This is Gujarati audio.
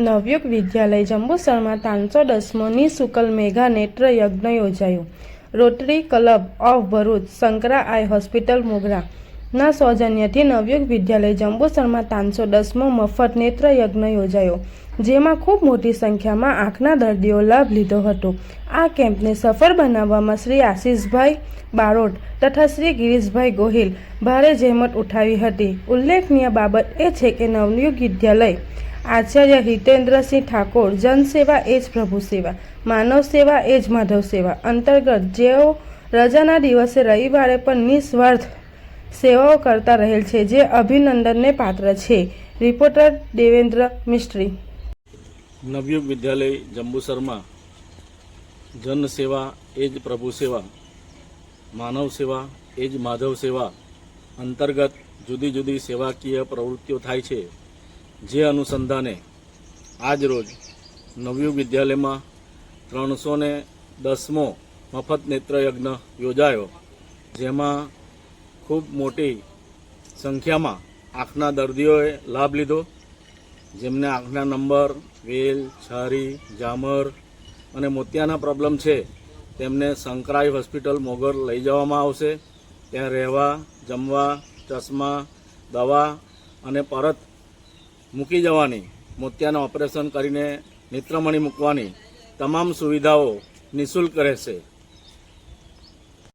નવયુગ વિદ્યાલય જંબુસરમાં ત્રણસો દસમો નિશુકલ મેઘા નેત્ર યજ્ઞ યોજાયો. Rotary club of Bharuch Shankara eye hospital, Mogra. ના સૌજન્યથી નવયુગ વિદ્યાલય જંબુસરમાં ત્રણસો દસમો મફત નેત્ર યજ્ઞ યોજાયો, જેમાં ખૂબ મોટી સંખ્યામાં આંખના દર્દીઓ લાભ લીધો હતો. આ કેમ્પને સફળ બનાવવામાં શ્રી આશીષભાઈ બારોટ તથા શ્રી ગિરીશભાઈ ગોહિલ ભારે જહેમત ઉઠાવી હતી. ઉલ્લેખનીય બાબત એ છે કે નવયુગ વિદ્યાલય આચાર્ય હિતેન્દ્રસિંહ ઠાકોર જનસેવા એ જ પ્રભુ સેવા, માનવ સેવા એ જ માધવ સેવા. અંતર્ગત જેઓ રજાના દિવસે રવિવારે પણ નિસ્વાર્થ સેવાઓ કરતા રહેલ છે, જે અભિનંદનને પાત્ર છે. રિપોર્ટર દેવેન્દ્ર મિસ્ત્રી. નવયુગ વિદ્યાલય જંબુસરમાં જન સેવા એ જ પ્રભુ સેવા, માનવ સેવા એ જ માધવ સેવા. અંતર્ગત જુદી જુદી સેવાકીય પ્રવૃત્તિઓ થાય છે. જે અનુસંધાને આજ રોજ નવયુગ વિદ્યાલયમાં ત્રણસો ને દસમો મફત નેત્રયજ્ઞ યોજાયો, જેમાં ખૂબ મોટી સંખ્યામાં આંખના દર્દીઓએ લાભ લીધો. જેમને આંખના નંબર, વેલ, છારી, જામર અને મોતિયાના પ્રોબ્લેમ છે, તેમને સંકરાઈ હોસ્પિટલ મોગર લઈ જવામાં આવશે. ત્યાં રહેવા, જમવા, ચશ્મા, દવા અને પરત મૂકી જવાની મોતિયાનું ઓપરેશન કરીને નેત્રમણી મૂકવાની તમામ સુવિધાઓ નિઃશુલ્ક રહેશે.